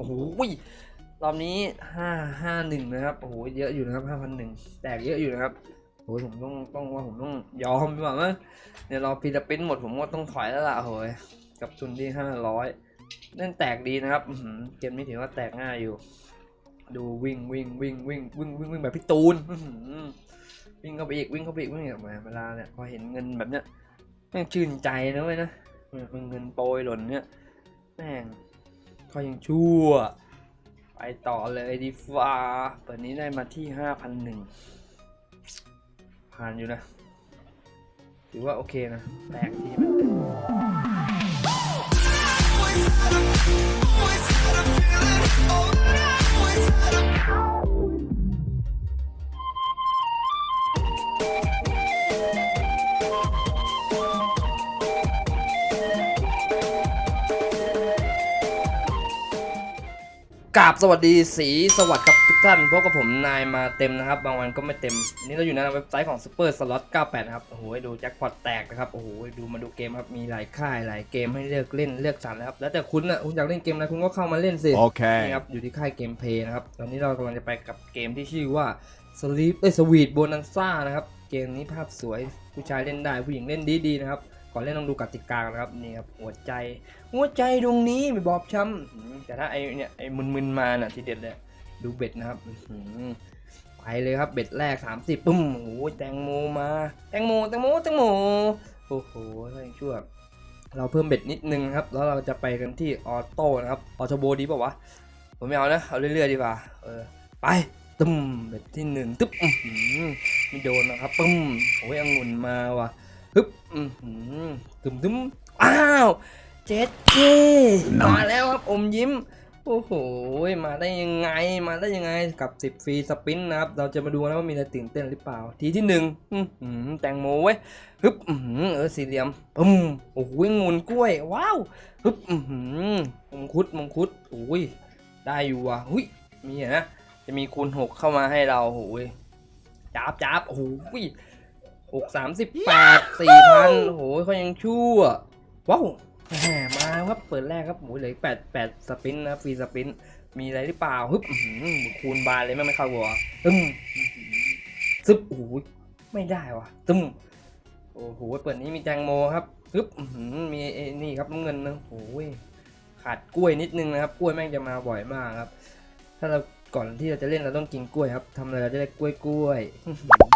โอ้โหรอบนี้ห้าห้าหนึ่งนะครับโอ้โหเยอะอยู่นะครับห้าพันหนึ่งแตกเยอะอยู่นะครับโอ้ยผมต้องต้องว่าผมต้องยอมดีกว่ามั้งเดี๋ยวรอฟิลิปปินหมดผมก็ต้องถอยแล้วล่ะโอ้ยกับทุนที่ห้าร้อยเล่นแตกดีนะครับเกมนี้ถือว่าแตกง่ายอยู่ ดูวิ่งวิ่งวิ่งวิ่งวิ่งวิ่งวิ่งแบบพี่ตูนวิ่งเข้าไปอีกวิ่งเข้าไปอีกวิ่งแบบเวลาเนี่ยพอเห็นเงินแบบเนี้ยแม่งชื่นใจนะเว้ยนะเนี่ยมันเงินโปรยหล่นเนี่ยแม่ง ก็ยังชั่ว ไปต่อเลยดีฟ้าเปิดนี้ได้มาที่ห้าพันหนึ่งผ่านอยู่นะ ถือว่าโอเคนะ แตกทีมัน ราบสวัสดีสีสวัสดีกับทุกท่านพบกับผมนายมาเต็มนะครับ บางวันก็ไม่เต็ม นี่เราอยู่ในเว็บไซต์ของ Super Slot 98 นะครับ โอ้โหดูแจ็คพอตแตกนะครับ โอ้โหดูมาดูเกมครับ มีหลายค่ายหลายเกมให้เลือกเล่นเลือกสรรนะครับ แล้วแต่คุณนะคุณอยากเล่นเกมอะไรคุณก็เข้ามาเล่นสิ Okay. นี่ครับ อยู่ที่ค่ายเกมเพย์นะครับ ตอนนี้เรากำลังจะไปกับเกมที่ชื่อว่า Sleep เอ้ย Sweet Bonanza นะครับ เกมนี้ภาพสวยผู้ชายเล่นได้ผู้หญิงเล่นดีดีๆนะครับ ก่อนเล่นต้องดูกติกานะครับนี่ครับหัวใจ หัวใจดวงนี้ไม่บอบช้ำแต่ถ้าไอเนี่ยไอมึนๆมาน่ะทีเด็ดเลยดูเบ็ดนะครับไปเลยครับเบ็ดแรก 30ปุ้มโอ้แตงโมมา แตงโมแตงโมแตงโมโอ้โหอะไรชั่วเราเพิ่มเบ็ดนิดนึงครับ แล้วเราจะไปกันที่ออโต้นะครับออโตโบดีป่าวะผมไม่เอานะเอาเรื่อยๆดีกว่าเออไปตึ้มเบ็ดที่หนึ่งตึ๊บไม่โดนนะครับปึ้มโอ้ยองุ่นมาว่ะ ฮึบอือหือตึมตึมอ้าวเจ็ดเจมาแล้วครับอมยิ้ม โอ้โห มาได้ยังไงมาได้ยังไงกับ10ฟรีสปินนะครับ เราจะมาดูนะว่ามีอะไรตื่นเต้นหรือเปล่า ทีที่หนึ่งอื้อหือแตงโมเว้ยฮึบอื้อหือเออสี่เหลี่ยมปึ้มโอ้โหงุนกล้วย ว้าวฮึบอื้อหือมงคุดมงคุดโอ้ยได้อยู่ว่ะหุยมีอะนะจะมีคูณหกเข้ามาให้เราโอ้ยจับจับโอ้โหกสามสิบแปดสี่พันโอ้โหเขายังชั่ว ว้าวแหมมาครับเปิดแรกครับโอ้ยเหลือแปดแปดสปินนะฟรีสปิน มีอะไรหรือเปล่าฮึบคูณบานเลยไม่ไม่เข้าวัวตึมซึบโอ้โหไม่ได้ว่ะตึมโอ้โหเปิดนี้มีแตงโมครับฮึบมีนี่ครับน้ำเงินนะโอ้ยขาดกล้วยนิดนึงนะครับ กล้วยแม่งจะมาบ่อยมากครับ ถ้าเราก่อนที่เราจะเล่นเราต้องกินกล้วยครับทำอะไรเราจะได้กล้วยกล้วย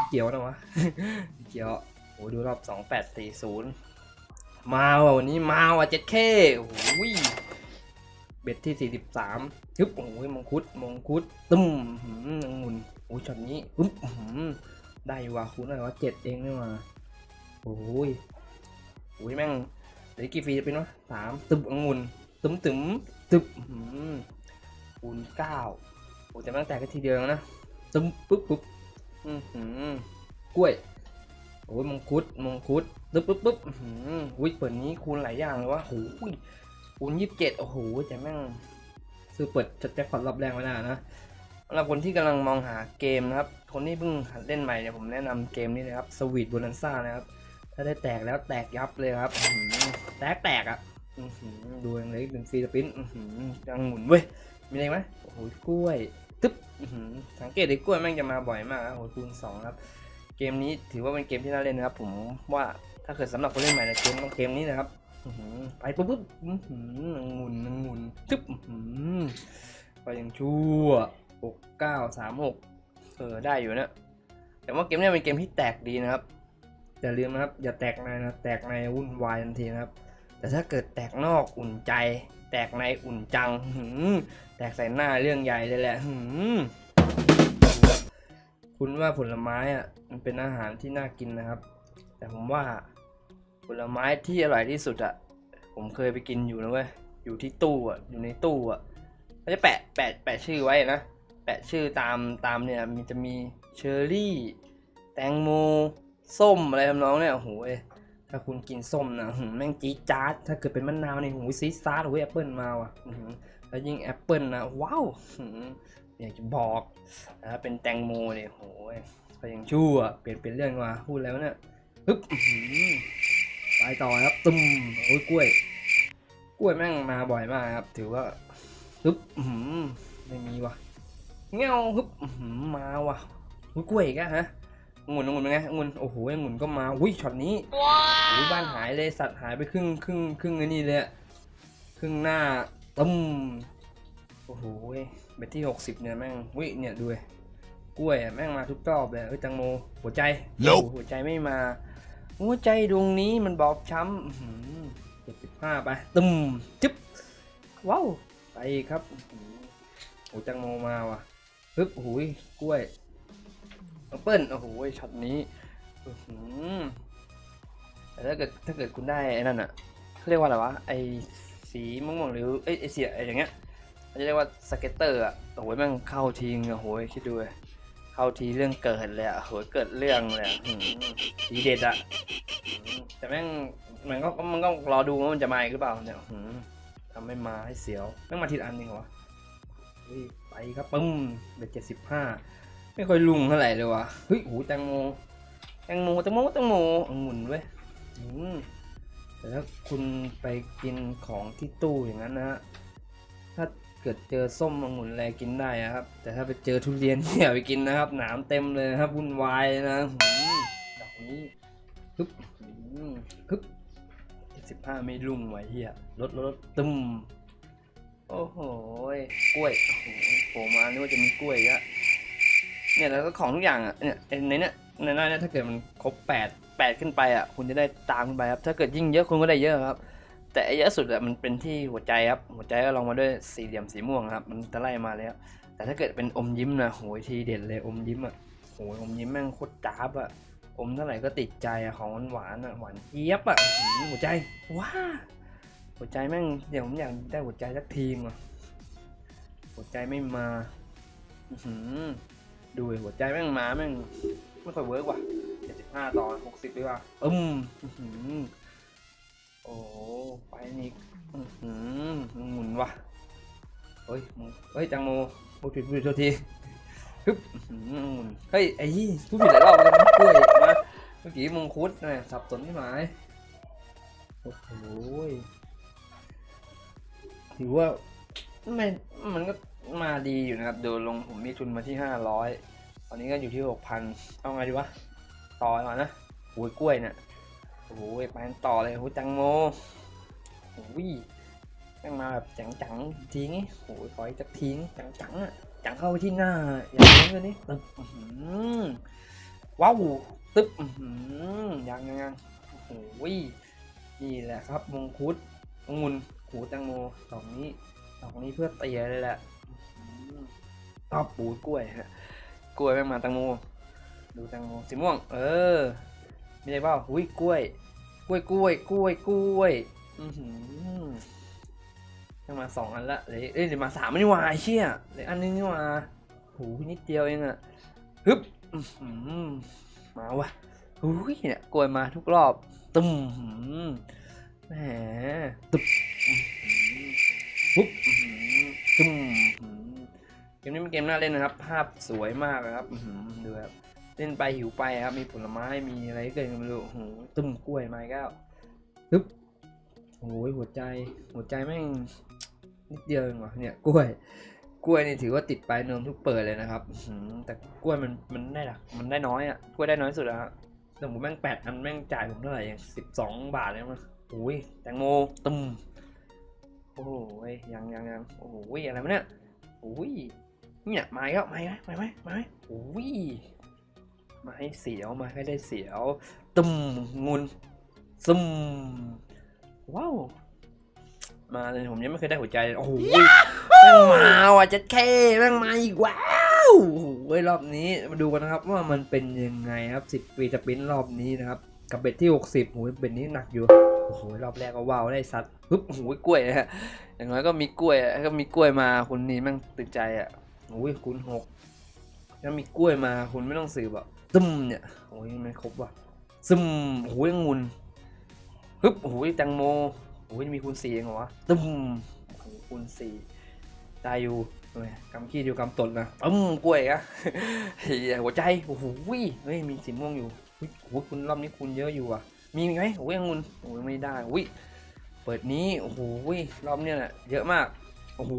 เกี่ยวนะวะเกี่ยวโอ้ดูรอบสองแปดสี่ศูนย์มาว่ะวันนี้มาว่ะเจ็ดเคโอ้โหเบ็ดที่สี่สิบสามฮึบโอ้ยมงคุดมงคุดตึ้มหืมองุ่นโอ้ยช็อตนี้ปึ๊บหืมได้ว่ะคุณอะไรวะเจ็ดเองนี่มาโอ้ยโอ้ยแม่งเหลือกี่ฟรีเป็นวะสามตึบองุ่นตึมตึมตึบหืมคูณเก้าโอ้แต่แม่งแตกแค่ทีเดียวนะตึมปึ๊บปึ๊บ กล้วย โอ้ยมงคุดมงคุดปึ๊บปึ๊บปึ๊บอุ้ยเปิดนี้คูณหลายอย่างเลยวะโอ้ยคูณยี่สิบเจ็ดโอ้โหแต่แม่งซื้อเปิดจัดแจ็คพอตรอบแรกไว้แล้วนะสำหรับคนที่กำลังมองหาเกมนะครับ คนที่เพิ่งหัดเล่นใหม่เนี่ยผมแนะนำเกมนี้นะครับสวีทบูนันซ่านะครับ ถ้าได้แตกแล้วแตกยับเลยครับแตกแตกอะดูอย่างไรเป็นฟรีสปินยังหมุนเว้ยมีอะไรไหมโอ้โหกล้วย ตึ๊บสังเกตดิกล้วยแม่งจะมาบ่อยมากครับโอ้โหคูณสองครับ เกมนี้ถือว่าเป็นเกมที่น่าเล่นนะครับ ผมว่าถ้าเกิดสำหรับคนเล่นใหม่ในเกมต้องเกมนี้นะครับไปปุ๊บปุ๊บอื้อหือหมุนหมุนจึ๊บอื้อหือไปยังชั่วหกเก้าสามหกเออได้อยู่นะแต่ว่าเกมนี้เป็นเกมที่แตกดีนะครับอย่าลืมนะครับ อย่าแตกในนะแตกในวุ่นวายทันทีนะครับ แต่ถ้าเกิดแตกนอกอุ่นใจ แตกในอุ่นจังหืมแตกใส่หน้าเรื่องใหญ่เลยแหละหืมคุณว่าผลไม้อะมันเป็นอาหารที่น่ากินนะครับ แต่ผมว่าผลไม้ที่อร่อยที่สุดอะผมเคยไปกินอยู่นะเว้ยอยู่ที่ตู้อะอยู่ในตู้อะเขาจะแปะแปะแปะชื่อไว้นะแปะชื่อตามตามเนี่ยมันจะมีเชอร์รี่ แตงโมส้มอะไรทำนองเนี่ยโอ้โหเอ้ย ถ้าคุณกินส้มนะแม่งจี๊ดจ๊าดถ้าเกิดเป็นมะนาวนี่หูซีซาดโอ้ยแอปเปิลมาว่ะแล้วยิ่งแอปเปิลนะว้าวอยากจะบอกนะเป็นแตงโมเนี่ยโหยก็ยังชั่วเปลี่ยนเป็นเรื่องมาพูดแล้วเนี่ยปึ๊บไปต่อครับตุ้มโอ้ยกล้วย กล้วยแม่งมาบ่อยมากครับ ถือว่าฮึบไม่มีว่ะเงี้ยวฮึบมาว่ะอุ้ยกล้วยอีกฮะ องุ่นองุ่นเป็นไงองุ่นโอ้โหองุ่นก็มาอุ้ยช็อตนี้อุ้ยบ้านหายเลยสัตว์หายไปครึ่งครึ่งครึ่งไอ้นี่เลยอะครึ่งหน้าตึ้มโอ้โหเบ็ดที่หกสิบเนี่ยแม่งวิเนี่ยดูดิกล้วยอะแม่งมาทุกรอบเลยเฮ้ยแตังโมหัวใจ Nope โอ้โหหัวใจไม่มา หัวใจดวงนี้มันบอบช้ำเจ็ดสิบห้าไปตึมจึ๊บว้าวไปอีกครับอื้อหือโอ้แตังโมมาว่ะปึ๊บโอ้โหยกล้วย น้องเปิ้ลโอ้โหช็อตนี้แต่ถ้าเกิดถ้าเกิดคุณได้ไอ้นั่นอะเขาเรียกว่าอะไรวะไอสีม่วงๆหรือเอ้ยไอเสียไออย่างเงี้ยเขาจะเรียกว่าสเก็ตเตอร์อะโอ้โหแม่งเข้าทีงโอ้โหคิดดูเลยเข้าทีเรื่องเกิดเลยอะโอ้โหยเกิดเรื่องเลยอะอื้อหือทีเด็ดอะแต่แม่งมันก็มันก็รอดูว่ามันจะมาอีกหรือเปล่าเนี่ยทำให้มาให้เสียวแม่งมาทีละอันจริงเหรอวะไปครับปึ้มเบ็ดเจ็ดสิบห้า ไม่ค่อยลุงเท่าไหร่เลยวะเฮ้ยโหแตงโมแตงโมแตงโมแตงโมองุ่นเว้ยอืมแต่ถ้าคุณไปกินของที่ตู้อย่างนั้นนะฮะถ้าเกิดเจอส้มองุ่นอะไรกินได้อะครับ แต่ถ้าไปเจอทุเรียนอย่าไปกินนะครับ หนามเต็มเลยครับวุ่นวายนะหืมดอกนี้ฮึบอืมฮึบสิบห้าไม่ลุ่งไว้เฮียรถรถรถตึมโอ้โหยกล้วยโอ้โหโผล่มานึกว่าจะมีกล้วยอีกอะ เนี่ยแล้วก็ของทุกอย่างอะเนี่ยในเนี้ยในหน้าเนี้ยถ้าเกิดมันครบแปดแปดขึ้นไปอะคุณจะได้ตามขึ้นไปครับ ถ้าเกิดยิ่งเยอะคุณก็ได้เยอะครับ แต่ไอ้เยอะสุดอะมันเป็นที่หัวใจครับ หัวใจก็ลองมาด้วยสี่เหลี่ยมสีม่วงครับ มันจะไล่มาแล้วแต่ถ้าเกิดเป็นอมยิ้มนะโหยทีเด็ดเลยอมยิ้มอะโหยอมยิ้มแม่งโคตรจ้าบอะอมเท่าไหร่ก็ติดใจอะของหวานๆอะหวานเจี๊ยบอะหัวใจว้าหัวใจแม่งเดี๋ยวผมอยากได้หัวใจสักทีมอะหัวใจไม่มา อื้อหือ ดูดิหัวใจแม่งมาแม่งไม่ค่อยเวิร์กว่ะเจ็ดสิบห้าต่อหกสิบดีกว่าอืมอื้อหือโอ้โหไปนี่อื้อหือหมุนว่ะเฮ้ยมึงเฮ้ยจังโมพูดผิดพูดผิดโทษทีฮึบอื้อหือเฮ้ยไอ้ยี่พูดผิดหลายรอบเลยนะกล้วยมาเมื่อกี้มงคุดนะสับสนที่หมายโอ้โหยถือว่าไม่มันก็ มาดีอยู่นะครับดูลงผมมีทุนมาที่ห้าร้อยตอนนี้ก็อยู่ที่หกพันเอาไงดีวะ ต่อมานะโอ้ยกล้วยเนี่ยโอ้โหไปต่อเลยโอ้ยจังโมโอ้ยแม่งมาแบบจังๆทิ้งโอ้ยขออีกสักทิ้งจังๆอะจังเข้าไปที่หน้า อย่างนี้เลยนี่ตึ๊บว้าวตึ๊บอื้อหือยังยังยังโอ้โหนี่แหละครับมงคุดองุ่นหูแตงโมสองนี้สองนี้เพื่อเตียเลยแหละ ตอบปูกล้วยฮะกล้วยแม่งมาแตงโมดูแตงโมสีม่วง เออมีอะไรบ้างอุ้ยกล้วย กล้วยกล้วยกล้วยกล้วยอือหือยังมาสองอันละเลยเอ้ยเหลือมาสามนี่ว่าไอ้เชี่ยเลยอันนึงนี่ว่าหูนิดเดียวเองอะฮึบอือหือมาวะหูยเนี่ยกลวยมาทุกรอบตึมแหมตึบปุ๊บตึม กมนี้เป็นเกมน่าเล่นนะครับ ภาพสวยมากนะครับอื้อหือดูครับเล่นไปหิวไปครับ มีผลไม้มีอะไรเกิดกันไม่รู้โอ้โหตึมกล้วยมาอีกแล้วฮึบโอ้ยหัวใจ หัวใจแม่งนิดเดียวเองวะเนี่ยกล้วย กล้วยนี่ถือว่าติดปลายนมทุกเปิดเลยนะครับอื้อหือแต่กล้วยมันมันได้หลักมันได้น้อยอะกล้วยได้น้อยสุดแล้วแต่ผมแม่งแปดอันแม่งจ่ายผมเท่าไหร่ยังสิบสองบาทเลยมั้งโอ้ยแตงโมตึมโอ้โหยยังยังยังโอ้โหยอะไรวะเนี่ยโอ้ย เนี่ยมาอีกแล้วมาอีกแล้วมาไหมมาไหมโอ้ยมาให้เสียวมาให้ได้เสียวตึมงุนซึมว้าวมาเลยผมยังไม่เคยได้หัวใจโอ้โหแม่งมาว่ะเจ็ดเคแม่งมาอีกว้าวโอ้โหรอบนี้มาดูกันนะครับว่ามันเป็นยังไงครับสิบปีสปรินรอบนี้นะครับกับเบ็ดที่ 60โอ้โหเบ็ดนี้หนักอยู่โอ้โหรอบแรกก็ว้าวได้ซัดปึ๊บโอ้โหกล้วยนะฮะอย่างน้อยก็มีกล้วยอะก็มีกล้วยมาคุณนี่แม่งตื่นใจอะ อ้ยคุณหกถ้ามีกล้วยมาคุณไม่ต้องสืบอะตึมเนี่ยโอ้ยไม่ครบว่ะซึมโอ้ยงุนปึ๊บโอ้โหแตงโมโอ้ยมีคูณสี่เองเหรอวะซึมโอ้คูณสี่ได้อยู่เฮ้ยกำขี้เดียวกำตดนะตึ้มกล้วยอะเฮ้ยหัวใจโอ้โหเฮ้ยมีสีม่วงอยู่เฮ้ยโอ้โหคุณรอบนี้คุณเยอะอยู่อะ มีอีไหมโอ้ยงงุนโอ้ยไม่ได้อุ้ยเปิดนี้โอ้โหรอบเนี้ยแหละเยอะมากโอ้โห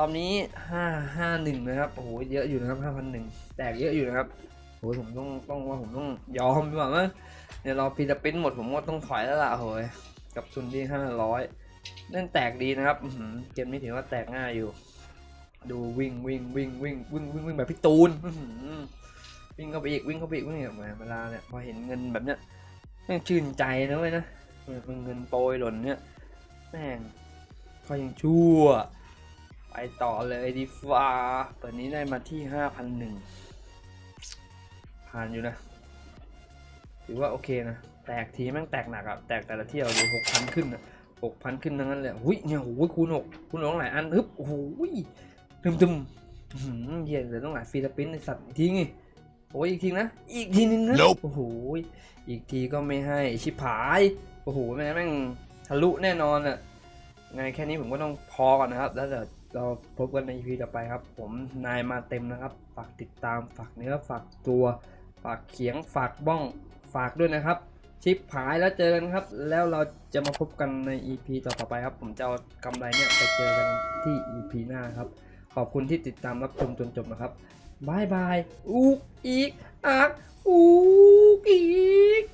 รอบนี้ห้าห้าหนึ่งนะครับโอ้โหเยอะอยู่นะครับห้าพันหนึ่งแตกเยอะอยู่นะครับโอ้ยผมต้องต้องว่าผมต้องยอมดีกว่ามั้งเดี๋ยวเราพีตะปิ้นหมดผมก็ต้องถอยแล้วล่ะโอ้ยกับทุนที่ห้าร้อยเล่นแตกดีนะครับเกมนี้ถือว่าแตกง่ายอยู่ ดูวิ่งวิ่งวิ่งวิ่งวิ่งวิ่งวิ่งแบบพี่ตูนวิ่งเข้าไปอีกวิ่งเข้าไปอีกวิ่งแหมเวลาเนี่ยพอเห็นเงินแบบเนี้ยแม่งชื่นใจนะเว้ยนะเงินโปรยหล่นเนี่ยแม่งก็ยังชั่ว ต่อเลยดีฟ้าเปิดนี้ได้มาที่ห้าพันหนึ่งผ่านอยู่นะ ถือว่าโอเคนะ แตกทีแม่งแตกหนักอะแตกแต่ละเที่ยวดูหกพันขึ้นอะหกพันขึ้นทั้งนั้นเลยหุ้ยเนี่ยโอ้ยคูณหกคูณหกหลายอันฮึบโอ้โหตึมตึมๆอื้อหือเหี้ยเหลือต้องหลายฟิลิปปินส์ในสัตว์อีกทีไงโอ้ยอีกทีนะ อีกทีนึงนะ Nope โอ้โห อีกทีก็ไม่ให้ชิบหาย โอ้โหแม่งแม่งทะลุแน่นอนอะไงแค่นี้ผมก็ต้องพอก่อนนะครับ แล้วเดี๋ยว เราพบกันใน EP ต่อไปครับ ผมนายมาเต็มนะครับ ฝากติดตามฝากเนื้อฝากตัว ฝากเขียงฝากบ้องฝากด้วยนะครับ ชิปหายแล้วเจอกันครับ แล้วเราจะมาพบกันใน EP ต่อไปครับ ผมจะเอากำไรเนี่ยไปเจอกันที่ EP หน้าครับ ขอบคุณที่ติดตามรับชมจนจบนะครับบายบายอูกอีกอักอูกอีก